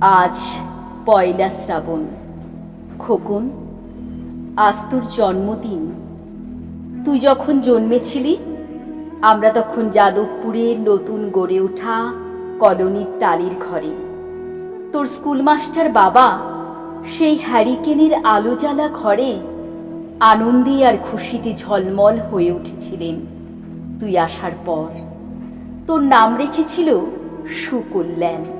আজ পয়লা শ্রাবণ। খোকন আজ তোর জন্মদিন। তুই যখন জন্মেছিলি, আমরা তখন যাদবপুরে নতুন গড়ে ওঠা কলোনির টালির ঘরে। তোর স্কুল মাস্টার বাবা সেই হ্যারিকেনের আলো জ্বালা ঘরে আনন্দে আর খুশিতে ঝলমল হয়ে উঠেছিলেন। তুই আসার পর তোর নাম রেখেছিল সুকল্যাণ।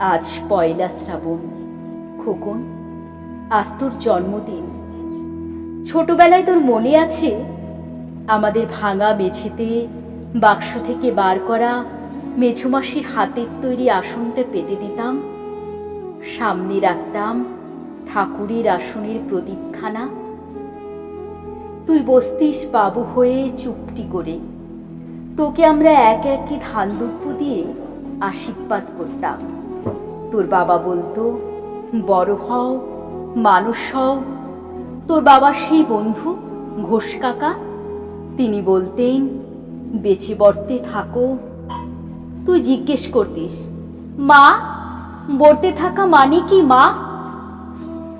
আজ পয়লা শ্রাবণ, খোকন, আজ তোর জন্মদিন। ছোটবেলায় তোর মনে আছে আমাদের ভাঙা মেঝেতে বাক্স থেকে বার করা মেঝুমাসির হাতের তৈরি আসনটা পেতে দিতাম? সামনে রাখতাম ঠাকুরের আসনের প্রদীপখানা। তুই বসতিস বাবু হয়ে চুপটি করে। তোকে আমরা এক একে ধান দিয়ে আশীর্বাদ করতাম। তোর বাবা বলতো, বড় হও, মানুষ হও। তোর বাবার সেই বন্ধু, ঘোষ কাকা। তিনি বলতেন বেছে বর্তে থাকো। তুই জিজ্ঞেস করতিস, মা বর্তে থাকা মানে কি, মা?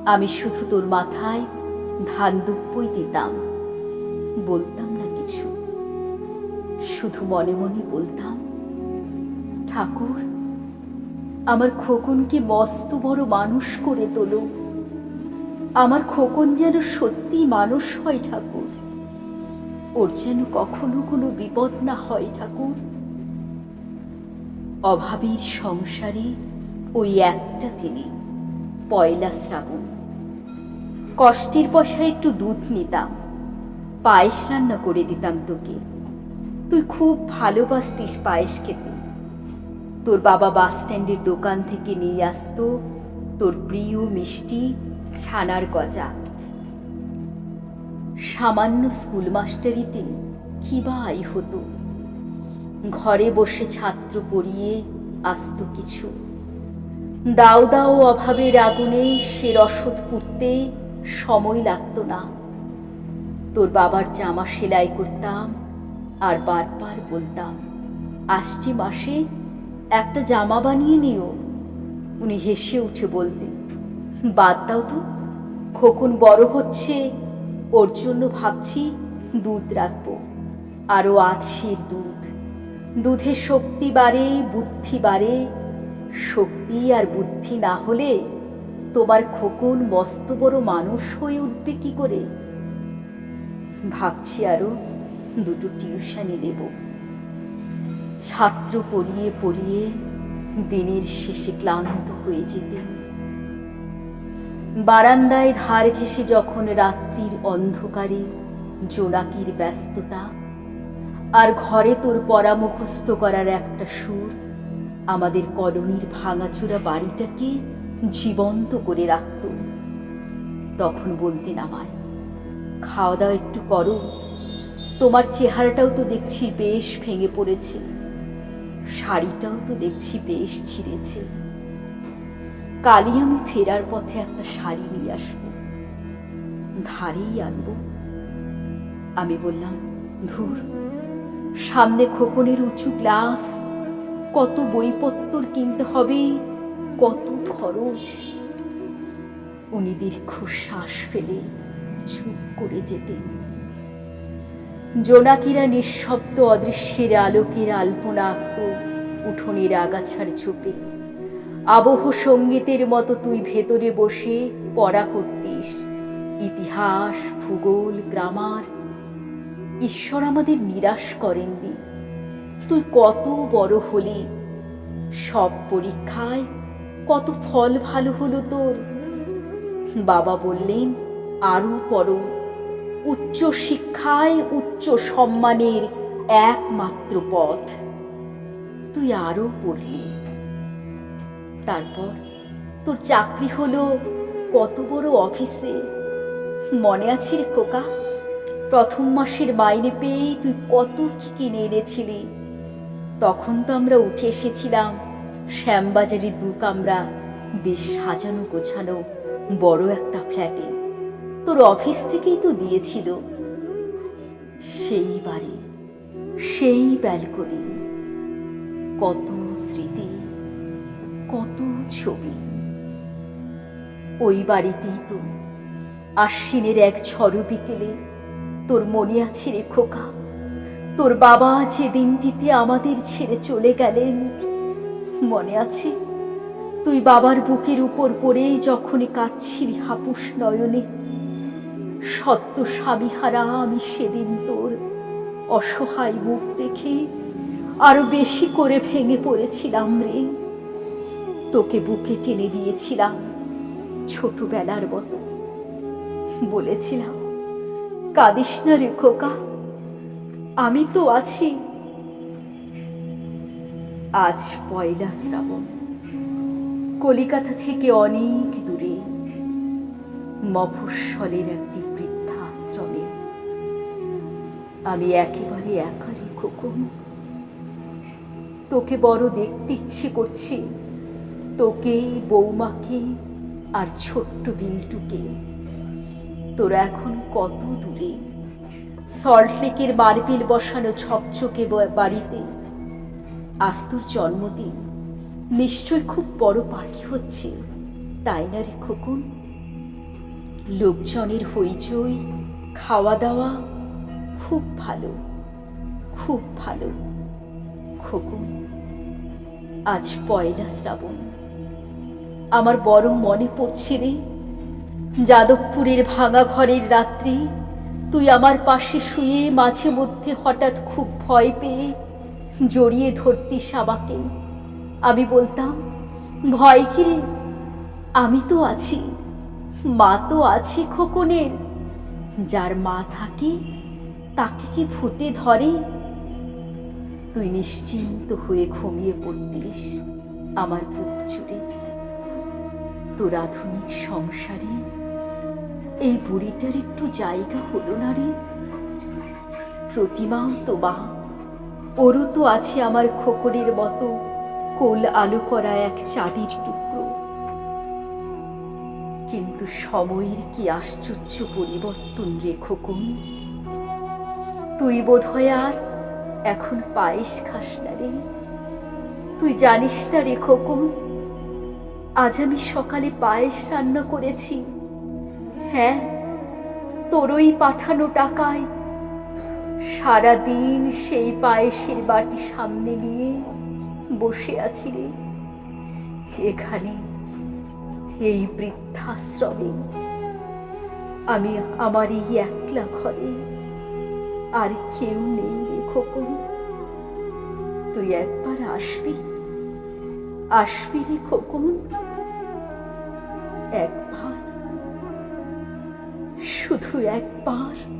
আমি শুধু তোর মাথায় ধান দুপ্পই দিতাম, বলতাম না কিছু। শুধু মনে মনে বলতাম, ঠাকুর আমার খোকনকে মস্ত বড় মানুষ করে তোলো। আমার খোকন যেন সত্যি মানুষ হয় ঠাকুর। ওর যেন কখনো কোনো বিপদ না হয় ঠাকুর। অভাবীর সংসারে ওই একটা তিনি, পয়লা শ্রাবণ। কষ্টের পয়সায় একটু দুধ নিতাম, পায়েস রান্না করে দিতাম তোকে। তুই খুব ভালোবাসতিস পায়েস খেতে। তোর বাবা বাস স্ট্যান্ডের দোকান থেকে নিয়ে আসতো তোর প্রিয় মিষ্টি ছানার গজা। সামান্য স্কুল মাস্টারিতে কি বা আই হতো? ঘরে বসে ছাত্র পড়িয়ে আসতো কিছু। দাও দাও অভাবের আগুনে সে রসদ পুড়তে সময় লাগতো না। তোর বাবার জামা সেলাই করতাম আর বারবার বলতাম, আসছি মাসে একটা জামা বানিয়ে নিও। উনি হেসে উঠে বলতেন বাদ দাও তো, খোকন বড় হচ্ছে, ওর জন্য ভাবছি দুধ রাখব। আরও আতসির দুধ। দুধে শক্তি বাড়ে, বুদ্ধি বাড়ে। শক্তি আর বুদ্ধি না হলে তোমার খোকন মস্ত বড় মানুষ হয়ে উঠবে কি করে? ভাবছি আরও দুটো টিউশনি দেব ছাত্র পড়িয়ে পড়িয়ে দিনের শেষে ক্লান্ত হয়ে যেতেন। বারান্দায় ধার ঘেসে যখন রাত্রির অন্ধকারে জোনাকির ব্যস্ততা আর ঘরে তোর পরামুখস্থ করার একটা সুর, আমাদের কলোনির ভাঙাচোরা বাড়িটাকে জীবন্ত করে রাখত। তখন বলতেন আমায়, খাওয়া দাওয়া একটু করো। তোমার চেহারাটাও তো দেখছি বেশ ভেঙে পড়েছে। শাড়িটাও তো দেখছি বেশ ছিঁড়েছে। কালই আমি ফেরার পথে একটা শাড়ি নিয়ে আসব। ধারেই আনব। আমি বললাম, ধুর, সামনে খোকনের উঁচু গ্লাস, কত বইপত্তর কিনতে হবে, কত খরচ। উনি দীর্ঘ শ্বাস ফেলে চুপ করে যেতেন। জোনাকিরা নিঃশব্দ অদৃশ্যের আলোকের আলপনা আঁকত উঠোনের আগাছার ছোপে আবহ সঙ্গীতের মতো তুই ভেতরে বসে পড়া করতিস। ইতিহাস, ভূগোল, গ্রামার। ঈশ্বর আমাদের নিরাশ করেননি। তুই কত বড় হলি। সব পরীক্ষায় কত ফল ভালো হলো তোর। বাবা বললেন, আরও পড়ো। উচ্চ শিক্ষায় উচ্চ সম্মানের একমাত্র পথ। তুই আরও পড়লি তারপর তোর চাকরি হলো কত বড় অফিসে। মনে আছে রে খোকা, প্রথম মাসের মাইনে পেয়েই তুই কত কি কিনে এনেছিলি। তখন তো আমরা উঠে এসেছিলাম, শ্যামবাজারের দু কামরা বেশ সাজানো গোছানো বড় একটা ফ্ল্যাটে। তোর অফিস থেকেই তো দিয়েছিল। সেই বাড়ি, সেই ব্যালকনি। কত স্মৃতি, কত ছবি। ওই বাড়িতেই তো আশ্বিনের এক ঝড় বিকেলে তোর মনে আছে রে খোকা। তোর বাবা যে দিনটিতে আমাদের ছেড়ে চলে গেলেন, মনে আছে? তুই বাবার বুকের উপর পড়ে যখন কাঁদছিলি হাপুস নয়নে। সত্য স্বামীহারা আমি সেদিন তোর অসহায় মুখ দেখে আরও বেশি করে ভেঙে পড়েছিলাম রে। তোকে বুকে টেনে দিয়েছিলাম ছোটবেলার মতো। বলেছিলাম, কাঁদিস না রে খোকা, আমি তো আছি। আজ পয়লা শ্রাবণ, কলিকাতা থেকে অনেক দূরে মফস্বলের একটি আমি একেবারে একারে খোকন তোকে বড় দেখতে ইচ্ছে করছে। তোকে বৌমাকে আর ছোট্ট বিলটুকে। তোরা এখন কত দূরে? সল্টলেকের মার্বেল বসানো ছকছকে বাড়িতে। আজ তোর জন্মদিন। নিশ্চয় খুব বড় পার্টি হচ্ছে। তাই না রে খোকন? লোকজনের হইচই, খাওয়া দাওয়া খুব ভালো খুব ভালো। খোকন, আজ পয়লা শ্রাবণ। আমার বড় মনে পড়ছে রে, যাদবপুরের ভাঙা ঘরের রাত্রি, তুই আমার পাশে শুয়ে মাঝে মধ্যে হঠাৎ খুব ভয় পেয়ে জড়িয়ে ধরতিস আমাকে। আমি বলতাম, ভয় কি রে? আমি তো আছি, মা তো আছে খোকনের, যার মা থাকে তাকে কি ভূতে ধরে? তুই নিশ্চিন্ত হয়ে ঘুমিয়ে পড়তিস, আমার বুক জুড়ে। তোর আধুনিক সংসারে এই বুড়িটার একটু জায়গা হলো না রে। প্রতিমাও তো মা ওরও তো আছে আমার খোকরের মতো কোল আলো করা এক চাঁদের টুকরো। কিন্তু সময়ের কি আশ্চর্য পরিবর্তন রে খোকন? তুই বোধ হয় আর এখন পায়েস খাস না রে। তুই জানিস না রে খোকন, আজ আমি সকালে পায়েস রান্না করেছি। হ্যাঁ তোরই পাঠানো টাকায় সারাদিন সেই পায়েসের বাটি সামনে নিয়ে বসে আছি রে। এখানে এই বৃদ্ধাশ্রমে আমি আমার এই একলা ঘরে আর কেউ নেই রে খোকন। তুই একবার আসবি? আসবি রে খোকন? একবার? শুধু একবার?